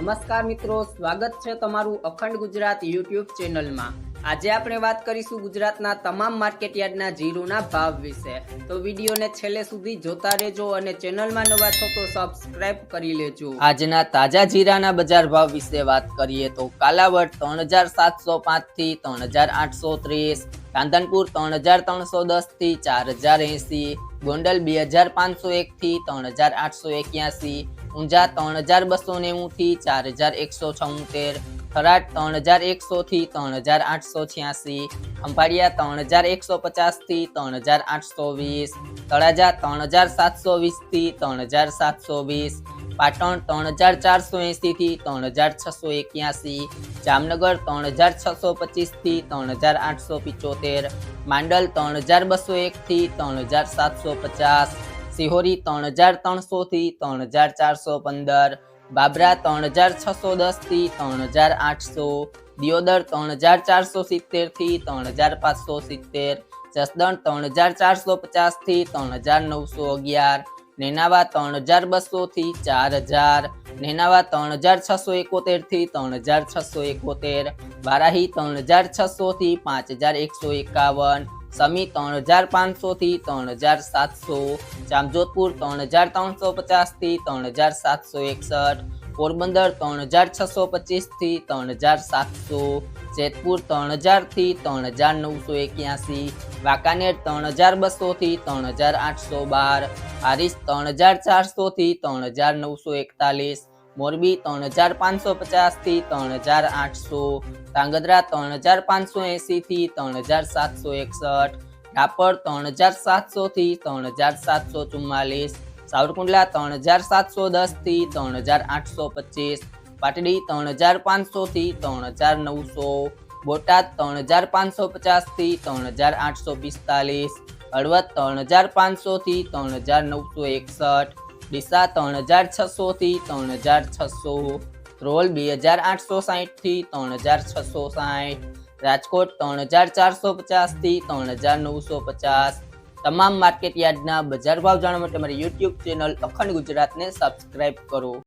નમસ્કાર મિત્રો, સ્વાગત છે તમારું અખંડ ગુજરાત યુટ્યુબ ચેનલમાં. આજે આપણે વાત કરીશું ગુજરાતના તમામ માર્કેટયાર્ડના જીરુના ભાવ વિશે. તો વિડીયોને છેલ્લે સુધી જોતા રહેજો અને ચેનલમાં નવા છો તો સબસ્ક્રાઇબ કરી લેજો. આજના તાજા જીરાના બજાર ભાવ વિશે વાત કરીએ તો કાલાવડ ત્રણ હજાર સાતસો પાંચથી ત્રણ હજાર આઠસો ત્રીસ કાંદનપુર ત્રણ હજાર ત્રણસો દસથી ચાર હજાર એંસી, ગોંડલ બે હજાર પાંચસો એક થી ત્રણ હજાર આઠસો એક્યાસી, ઊંઝા ત્રણ હજાર બસો નેવું થી ચાર હજાર એકસો છોતેર, થરાદ ત્રણ હજાર એકસો થી ત્રણ હજાર આઠસો છ્યાસી ખંભાળિયા ત્રણ હજાર એકસો પચાસથી ત્રણ હજાર આઠસો વીસ, તળાજા ત્રણ હજાર સાતસો વીસથી ત્રણ હજાર સાતસો વીસ પાટણ ત્રણ હજાર ચારસો એંસી થી ત્રણ હજાર છસો એક્યાસી જામનગર ત્રણ હજાર છસો પચીસ થી ત્રણ હજાર આઠસો પિચોતેર માંડલ ત્રણ હજાર બસો એક થી ત્રણ હજાર સાતસો પચાસ સિહોરી ત્રણ હજાર ત્રણસો થી ત્રણ હજાર ચારસો પંદર બાબરા ત્રણ હજાર છસો દસ થી ત્રણ હજાર આઠસો દિયોદર ત્રણ હજાર ચારસો સિત્તેર થી ત્રણ હજાર પાંચસો સિત્તેર જસદણ ત્રણ હજાર ચારસો પચાસ થી ત્રણ હજાર નવસો અગિયાર નેનાવા ત્રણ હજાર બસો થી ચાર હજાર નેનાવા ત્રણ હજાર છસો એકોતેર થી ત્રણ હજાર છસો એકોતેર વારાહી ત્રણ હજાર છસો થી પાંચ હજાર એકસો એકાવન સમી ત્રણ હજાર પાંચસો થી ત્રણ હજાર સાતસો જામજોધપુર ત્રણ હજાર ત્રણસો પચાસ થી ત્રણ હજાર સાતસો એકસઠ પોરબંદર ત્રણ હજાર છસો પચીસ થી ત્રણ હજાર સાતસો જેતપુર ત્રણ હજાર થી ત્રણ હજાર નવસો એક્યાસી વાંકાનેર ત્રણ હજાર બસો થી ત્રણ હજાર આઠસો બાર હારીસ ત્રણ હજાર ચારસો થી ત્રણ હજાર નવસો એકતાલીસ મોરબી ત્રણ હજાર પાંચસો પચાસ થી ત્રણ હજાર આઠસો ધાંગધ્રા ત્રણ હજાર પાંચસો એંસી થી ત્રણ હજાર સાતસો એકસઠ રાપર ત્રણ હજાર સાતસો થી ત્રણ હજાર સાતસો ચુમ્માલીસ સાવરકુંડલા ત્રણ હજાર સાતસો દસ થી ત્રણ હજાર આઠસો પચીસ પાટડી ત્રણ હજાર પાંચસો થી ત્રણ હજાર નવસો બોટાદ ત્રણ હજાર પાંચસો પચાસ થી ત્રણ હજાર આઠસો પિસ્તાલીસ હળવદ ત્રણ હજાર પાંચસો થી ત્રણ હજાર નવસો એકસઠ ડીસા ત્રણ હજાર છસો થી ત્રણ હજાર છસો ધ્રોલ બે હજાર આઠસો સાહીઠ થી ત્રણ હજાર છસો સાહીઠ રાજકોટ ત્રણ હજાર ચારસો પચાસ થી ત્રણ હજાર નવસો પચાસ તમામ માર્કેટ યાર્ડના બજાર ભાવ જાણવા માટે મારી યુટ્યુબ ચેનલ અખંડ ગુજરાતને સબસ્ક્રાઇબ કરો.